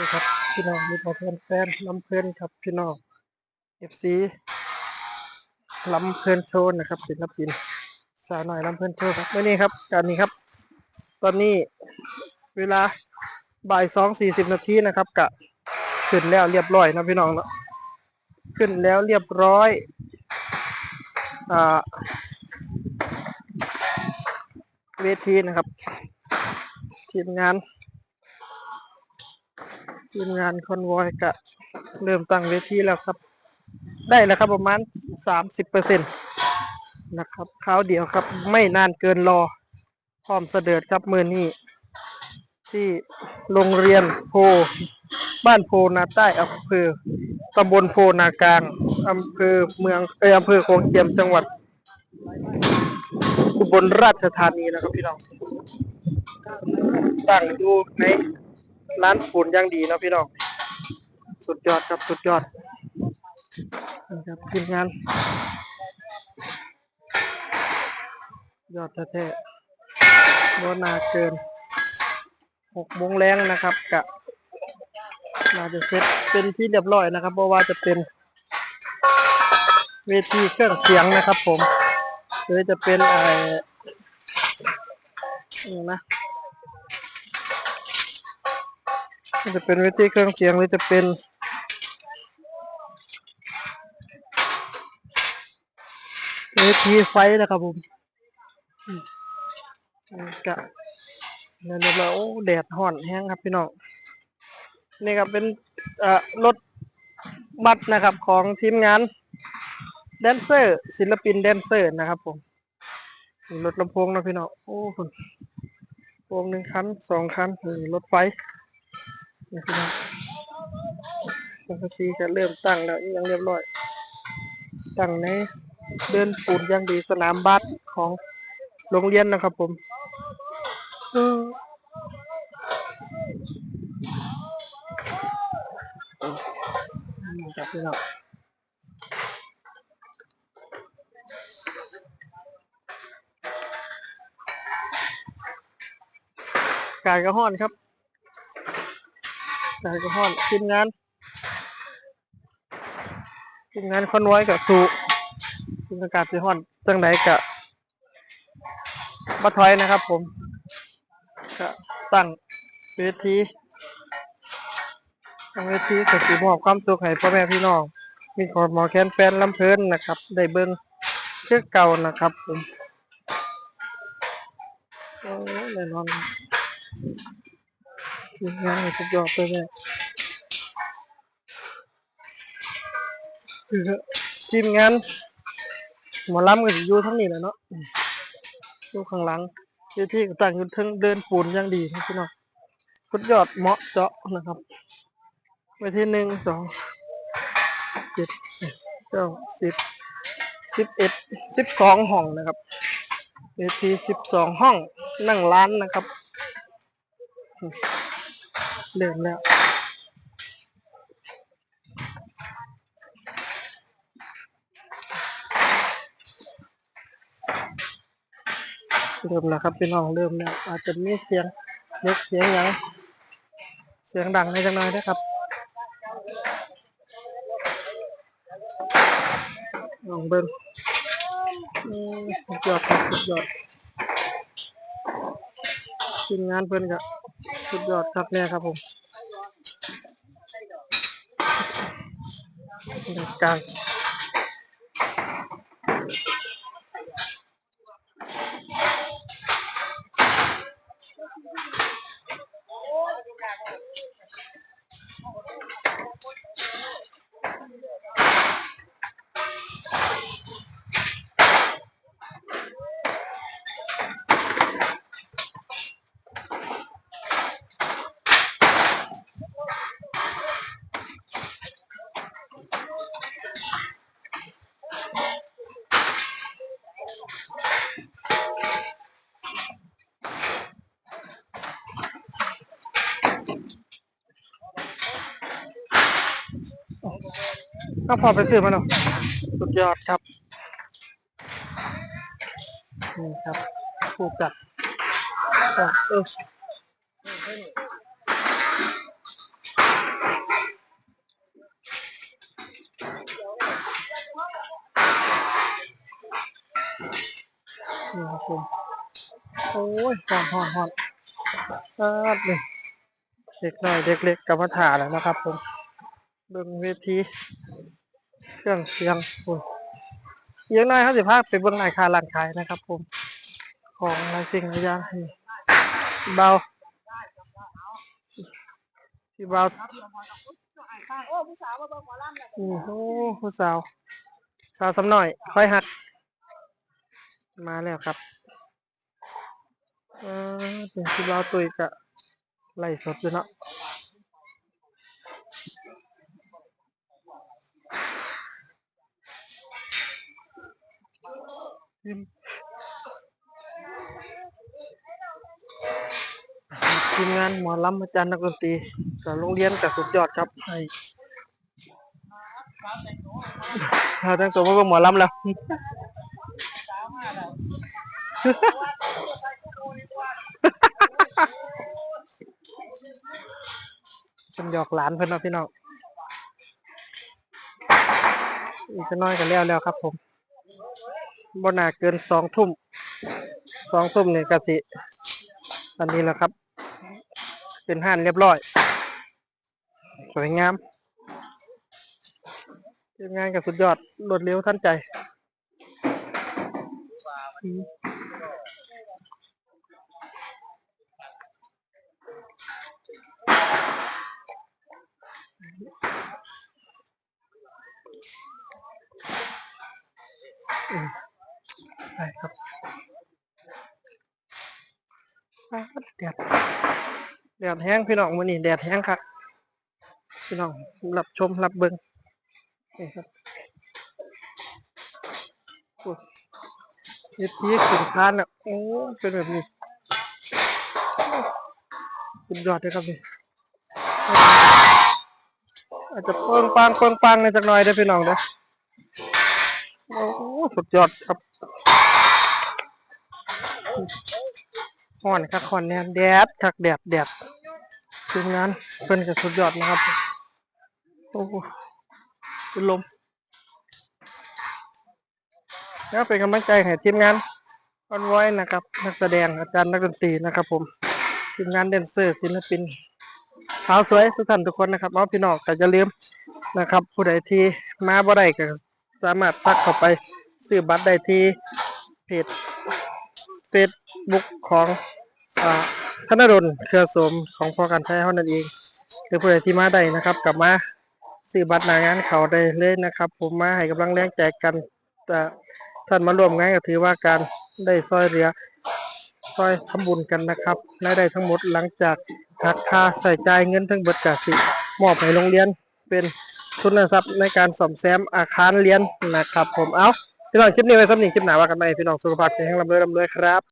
ดีครับพี่น้องมีพอเพื่อนแฟนลำเพลินครับพี่น้องเอฟซีลำเพลินโชว์นะครับศิลปินสาวหน่อยลำเพลินโชว์ครับเมื่อนี้ครับการนี้ครับ ตอนนี้เวลาบ่ายสองสี่สิบนาทีนะครับกะขึ้นแล้วเรียบร้อยนะพี่น้องเนาะขึ้นแล้วเรียบร้อยอ่าเวทีนะครับทีมงาน ทีมงานคอนวอยกะเริ่มตั้งเวทีแล้วครับ ได้แล้วครับประมาณสามสิบเปอร์เซ็นต์นะครับคราวเดียวครับ ไม่นานเกินรอ พร้อมเสด็จครับมือนี้ ที่โรงเรียนโพ บ้านโพนาใต้อำเภอตำบลโพนากลางอำเภอเมืองเอออำเภอโคงเจียมจังหวัดอุบลราชธานีนะครับพี่น้องตั้งอยู่ใน ร้านปูนย่างดีนะพี่น้อง สุดยอดครับสุดยอดนะครับทีมงาน ยอดแท้ๆโบนาเกินหกโมงแรงนะครับกะน่าจะเสร็จเป็นที่เรียบร้อยนะครับเพราะว่าจะเป็น เวทีเครื่องเสียงนะครับผมหรือจะเป็นไอ้นี่นะ จะเป็นเวทีเครื่องเสียงหรือจะเป็นเวทีไฟนะครับผมอืมอันนี้กะนั่นเรียบร้อยโอ้แดดห่อนแห้งครับพี่น้องนี่ครับเป็นรถบัสนะครับของทีมงานแดนเซอร์ ศิลปินแดนเซอร์นะครับผมรถลำโพงนะพี่น้องโอ้คุณโพงหนึ่งคันสองคันนี่รถไฟ นี่พี่น้องสังกะสีก็เริ่มตั้งแล้วยังเรียบร้อย ตั้งในเดินปูนย่างดีสนามบาสของโรงเรียนนะครับผมเออนี่ครับพี่น้องกายกระห้อนครับ กายกระห้อนทีมงานทีมงานคนไว้กับสู่ทีมอากาศที่ห้อนจังไหนกะบัถอยนะครับผมก็ตั้งเวทีตั้งเวทีก็สิมอบความสุขให้พ่อแม่พี่น้อง มีขอหมอแคนแฟนลำเพลินนะครับ ได้เบิ้งเชือกเก่านะครับผมโอ้ยแน่นอน ทีมงานสุดยอดเลยเนี่ยคือทีมงานหมอลำก็อยู่ทั้งนี้แหละเนาะอยู่ข้างหลังที่ที่ตั้งอยู่ทั้งเดินปูนอย่างดีนะพี่น้องสุดยอดเหมาะเจาะนะครับไปที่หนึ่งสองเจ็ดเก้าสิบสิบเอ็ดสิบสองห้องนะครับเวทีสิบสองห้องนั่งร้านนะครับ เริ่มแล้ว เริ่มแล้วครับพี่น้องเริ่มแล้ว อาจจะมีเสียงเล็กเสียงหยังเสียงดังในจังหน่อยนะครับลองเบิ้งสุดยอดสุดยอดทีมงานเพื่อนก็ สุดยอดครับเนี่ยครับผมบรรยาง้าพอไปซื้อมาเนาะสุดยอดครับนี่ครับผูกจับเออนี่ครัโอ้ยหอนหอนหอนเออเลยเด็กน้อยเด็กเล็กกรรมฐานแล้วนะครับผมเบื้งเวที เครื่องเสียงโอ้ยเยังน้อยเขาสิพาไปเบิ่งอาคาร้านขายนะครับ ผม ของหลายสิ่งหลายอย่างนี่เบาที่เบาโอ้ผู้สาวมาเบิ่งหมอลำแล้วโอ้โหผู้สาว สาวสำหน่อย ค่อยหักมาแล้วครับเออเป็นที่เราตุยกะไล่สดอยู่เนาะ ทีมงานหมอลำอาจารย์นักดนตรีกับโรงเรียนกับสุดยอดครับให้เราตั้งตัวมาเป็หมอลำแล้วสาวมาแล้วเป็นหยอกหลานเพิ่นนะพี่น้องอีกจะน้อยกันแล้วแล้วครับผม บนาเกินสองทุ่มสองทุ่มเนี่ยกะสิอันนี้แหละครับ เป็นห่านเรียบร้อย สวยงามทีมงานกับสุดยอดรวดเร็วทันใจอืม ได้ครับแดดแดดแห้งพี่น้องมื้อนี้แดดแห้งครับพี่น้องรับชมรับเบิงนี่ครับโอ้ยทีสินค้าน่ะโอ้เป็นแบบนี้สุดยอดเลยครับนี่อาจจะเปิงปังเปิงปังในจักหน่อยเด้พี่น้องเด้อโอ้สุดยอดครับ ห่อนคักห่อนแน่แดดคักแดดแดดทีมงานเพิ่นก็สุดยอดนะครับ โอ้โหเป็นลมแล้วเป็นกำลังใจให้ทีมงานออนไว้นะครับ นักแสดงอาจารย์นักดนตรีนะครับ ผมทีมงานแดนเซอร์ศิลปินสาวสวยทุกท่านทุกคนนะครับเอาพี่น้องก็จะลืมนะครับ ผู้ใดที่มาบ่ได้ก็สามารถทักเข้าไปซื้อบัตรได้ที่เพจ เฟซบุ๊กของอ่าธนดลเครือสมของพอการแท้เท่านั้นเองหรือผู้ใดที่มาได้นะครับ กลับมาซื้อบัตรหนางานเขาได้เลยนะครับ ผมมาให้กำลังแรงใจกกันแต่ท่านมาร่วมงานก็ถือว่าการได้ซอยเหลือซอยทำบุญกันนะครับรายได้ทั้งหมดหลังจากหักค่าใส่ใจเงินทั้งเบิดกสิมอบให้โรงเรียนเป็นทุนทรัพย์ในการซ่อมแซมอาคารเรียนนะครับ ผมเอา พี่น้องคลิปนี้ไว้สำหรับคลิปหนาว่ากันใหม่พี่น้องสุขภาพแข็งแรงร่ำรวยรำรวยครับ